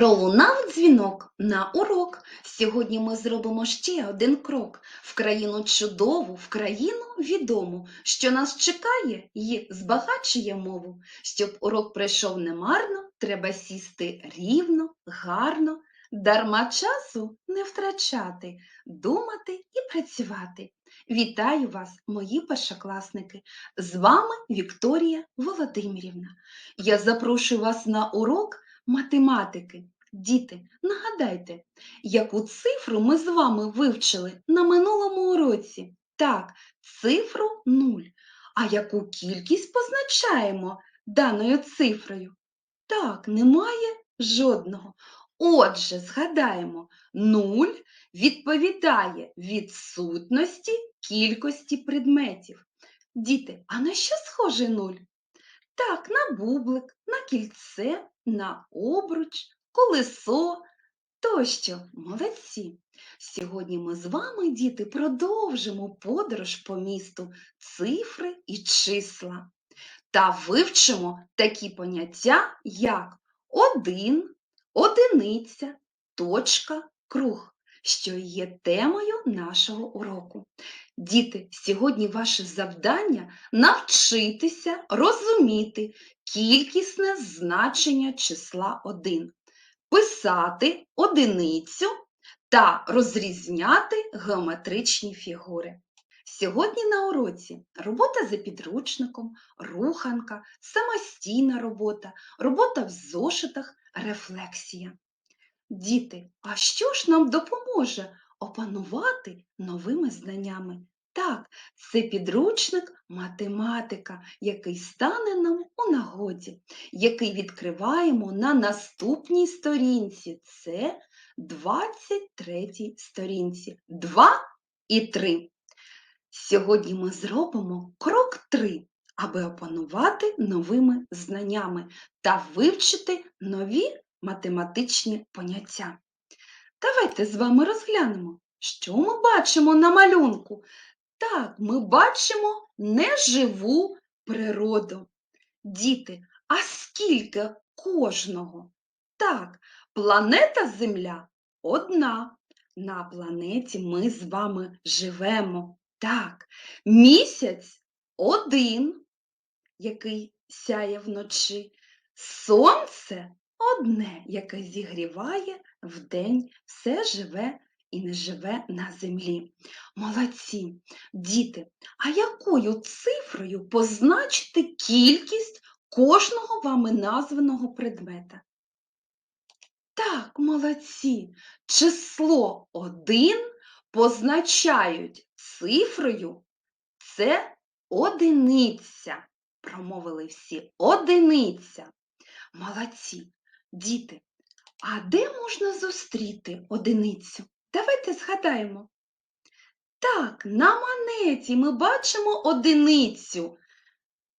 Пролунав дзвінок на урок. Сьогодні ми зробимо ще один крок в країну чудову, в країну відому, що нас чекає і збагачує мову. Щоб урок пройшов немарно, треба сісти рівно, гарно, дарма часу не втрачати, думати і працювати. Вітаю вас, мої першокласники! З вами Вікторія Володимирівна. Я запрошую вас на урок математики. Діти, нагадайте, яку цифру ми з вами вивчили на минулому уроці? Так, цифру 0. А яку кількість позначаємо даною цифрою? Так, немає жодного. Отже, згадаємо, 0 відповідає відсутності кількості предметів. Діти, а на що схожий 0? Так, на бублик, на кільце, на обруч, колесо тощо. Молодці. Сьогодні ми з вами, діти, продовжимо подорож по місту цифри і числа та вивчимо такі поняття, як один, одиниця, точка, круг, що є темою нашого уроку. Діти, сьогодні ваше завдання навчитися розуміти кількісне значення числа 1, писати одиницю та розрізняти геометричні фігури. Сьогодні на уроці робота за підручником, руханка, самостійна робота, робота в зошитах, рефлексія. Діти, а що ж нам допоможе опанувати новими знаннями? Так, це підручник математика, який стане нам у нагоді, який відкриваємо на наступній сторінці. Це 23 сторінці. 2 і 3. Сьогодні ми зробимо крок 3, аби опанувати новими знаннями та вивчити нові математичні поняття. Давайте з вами розглянемо, що ми бачимо на малюнку. Так, ми бачимо неживу природу. Діти, а скільки кожного? Так, планета Земля одна. На планеті ми з вами живемо. Так, місяць один, який сяє вночі. Сонце одне, яке зігріває вдень все живе і не живе на землі. Молодці, діти, а якою цифрою позначити кількість кожного вами названого предмета? Так, молодці, число 1 позначають цифрою це одиниця. Промовили всі одиниця. Молодці, діти, а де можна зустріти одиницю? Давайте згадаємо. Так, на монеті ми бачимо одиницю.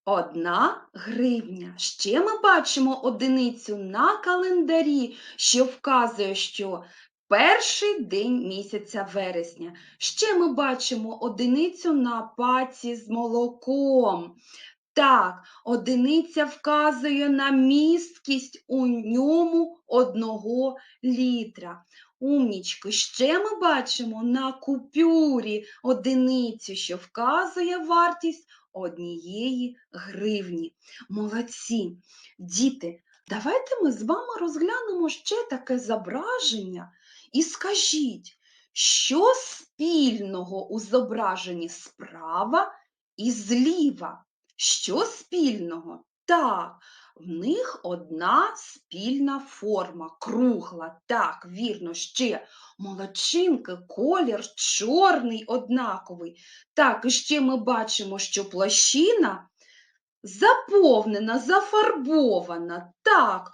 Одна гривня. Ще ми бачимо одиницю на календарі, що вказує, що перший день місяця вересня. Ще ми бачимо одиницю на паці з молоком. Так, одиниця вказує на місткість у ньому одного літра. Умнічки, ще ми бачимо на купюрі одиницю, що вказує вартість однієї гривні. Молодці. Діти, давайте ми з вами розглянемо ще таке зображення і скажіть, що спільного у зображенні справа і зліва? Що спільного? Так, в них одна спільна форма, кругла. Так, вірно, ще молодчинки, колір чорний однаковий. Так, і ще ми бачимо, що площина заповнена, зафарбована. Так,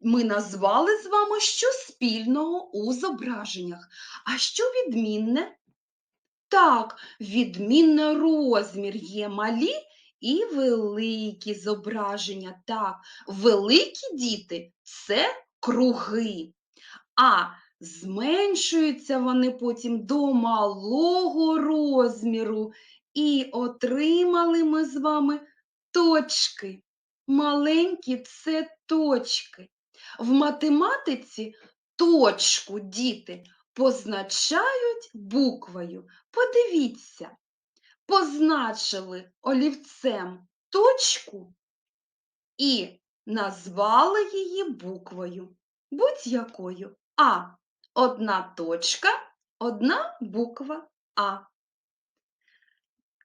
ми назвали з вами, що спільного у зображеннях. А що відмінне? Так, відмінне розмір є малі і великі зображення. Так, великі діти це круги, а зменшуються вони потім до малого розміру. І отримали ми з вами точки. Маленькі це точки. В математиці точку діти позначають буквою. Подивіться, позначили олівцем точку і назвали її буквою. Будь-якою. А. Одна точка, одна буква А.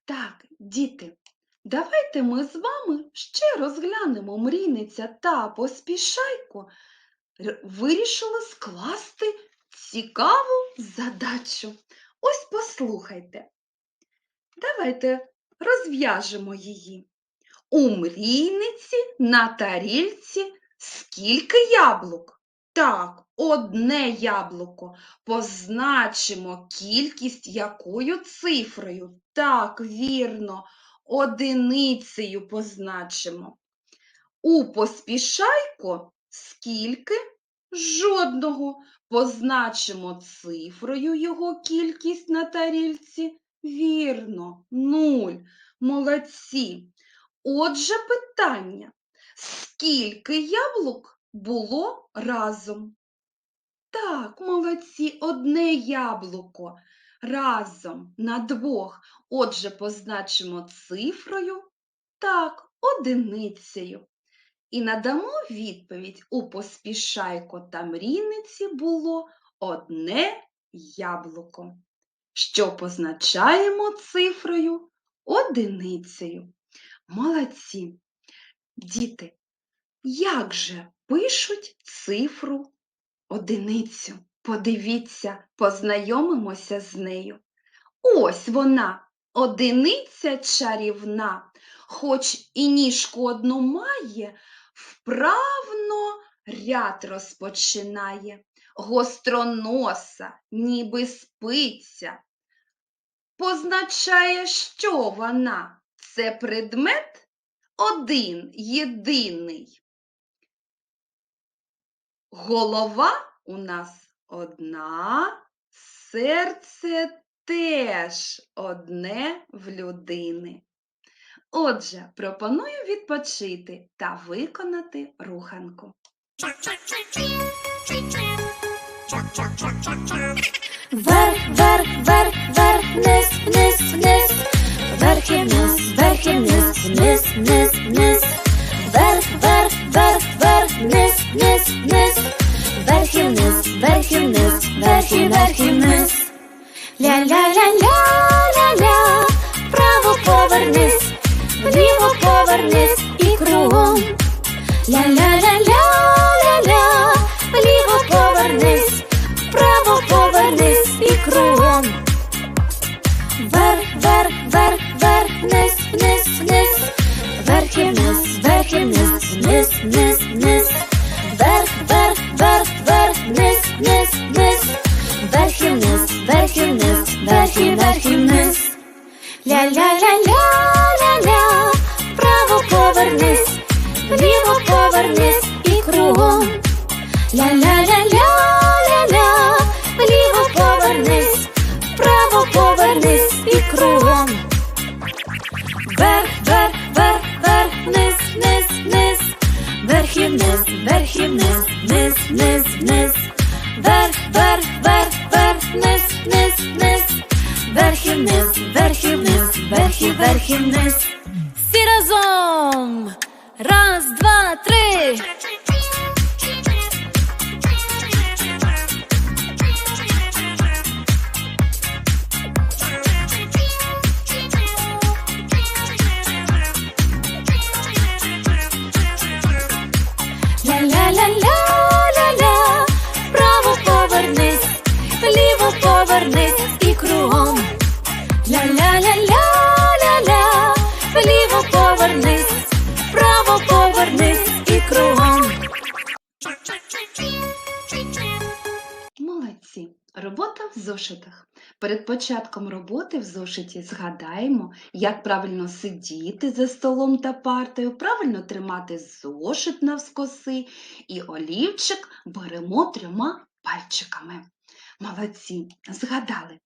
Так, діти, давайте ми з вами ще розглянемо мрійниця та поспішайко. Р- Вирішили скласти цікаву задачу. Ось послухайте. Давайте розв'яжемо її. У мрійниці на тарільці скільки яблук? Так, одне яблуко. Позначимо кількість якою цифрою? Так, вірно, одиницею позначимо. У поспішайко скільки? Жодного. Позначимо цифрою його кількість на тарільці. Вірно, нуль. Молодці. Отже, питання. Скільки яблук було разом? Так, молодці, одне яблуко разом на двох. Отже, позначимо цифрою так, одиницею. І надамо відповідь у поспішайко та мрійниці було одне яблуко, що позначаємо цифрою одиницею. Молодці! Діти, як же пишуть цифру одиницю? Подивіться, познайомимося з нею. Ось вона, одиниця чарівна, хоч і ніжку одну має, вправно ряд розпочинає, гостроноса, ніби спиця. Позначає, що вона? Це предмет один, єдиний. Голова у нас одна, серце теж одне в людини. Отже, пропоную відпочити та виконати руханку. Вверх, вверх, вверх, вверх, вниз, вниз, вниз, вверх і вниз, вверх і вниз, вниз, вниз, вниз, вверх, вверх, вверх, вверх, вниз, вниз, вниз, вверх і вниз, вверх і вниз, і вниз, вверх і вниз, вверх і вниз. Ля-ля-ля-ля-ля-ля, вправо повернись, вліво повернись і кругом. Ля-ля-ля-ля-ля-ля, вліво повернись, вправо повернись і кругом. Вверх, вверх, вверх, вверх, вниз, вниз, вниз, вверх і вниз, вверх і вниз, вниз, вниз, вниз, вниз, вверх і вниз, верхи, і вниз, вверх і вниз. Всі разом! Раз, два, три! Зошитах. Перед початком роботи в зошиті згадаємо, як правильно сидіти за столом та партою, правильно тримати зошит навскоси і олівчик беремо трьома пальчиками. Молодці! Згадали.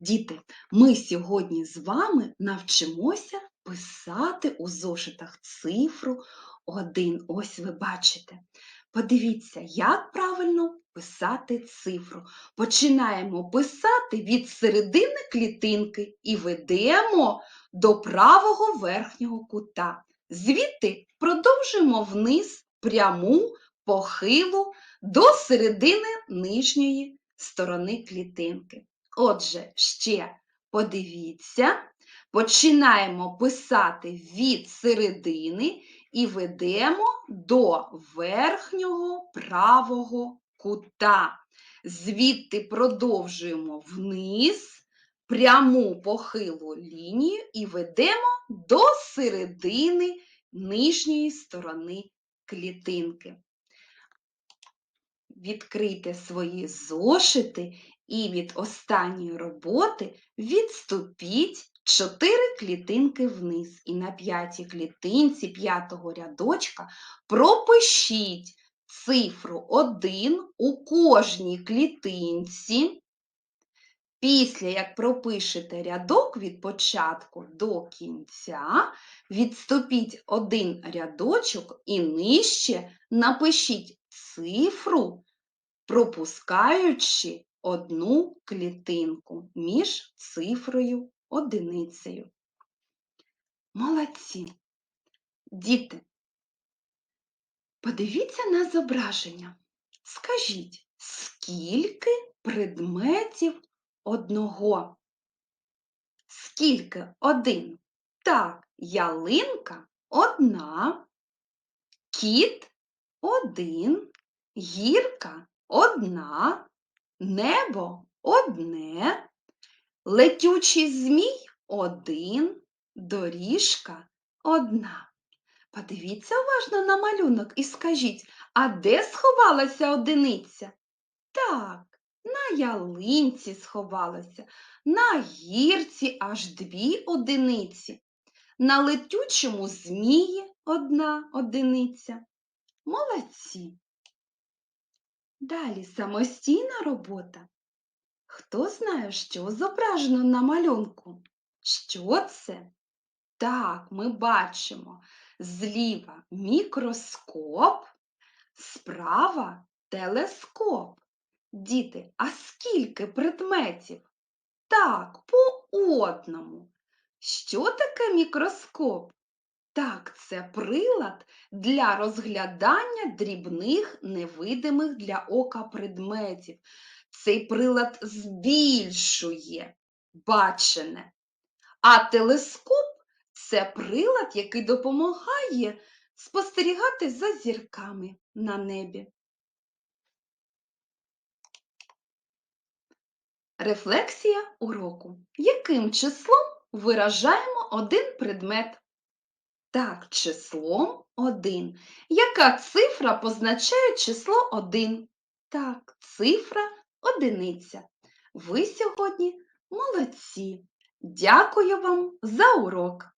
Діти, ми сьогодні з вами навчимося писати у зошитах цифру один. Ось ви бачите. Подивіться, як правильно писати цифру. Починаємо писати від середини клітинки і ведемо до правого верхнього кута. Звідти продовжуємо вниз пряму похилу до середини нижньої сторони клітинки. Отже, ще подивіться, починаємо писати від середини і ведемо до верхнього правого кута. Звідти продовжуємо вниз пряму похилу лінію і ведемо до середини нижньої сторони клітинки. Відкрийте свої зошити і від останньої роботи відступіть 4 клітинки вниз. І на п'ятій клітинці п'ятого рядочка пропишіть цифру 1 у кожній клітинці. Після як пропишете рядок від початку до кінця, відступіть один рядочок і нижче напишіть цифру, пропускаючи одну клітинку між цифрою одиницею. Молодці! Діти, подивіться на зображення. Скажіть, скільки предметів одного? Скільки один? Так, ялинка одна, кіт один, гірка одна, небо одне, летючий змій один, доріжка одна. Подивіться уважно на малюнок і скажіть, а де сховалася одиниця? Так, на ялинці сховалася, на гірці аж дві одиниці, на летючому змії одна одиниця. Молодці. Далі самостійна робота. Хто знає, що зображено на малюнку? Що це? Так, ми бачимо зліва мікроскоп, справа телескоп. Діти, а скільки предметів? Так, по одному. Що таке мікроскоп? Так, це прилад для розглядання дрібних невидимих для ока предметів. Цей прилад збільшує бачене. А телескоп це прилад, який допомагає спостерігати за зірками на небі. Рефлексія уроку. Яким числом виражаємо один предмет? Так, числом 1. Яка цифра позначає число 1? Так, цифра одиниця. Ви сьогодні молодці. Дякую вам за урок.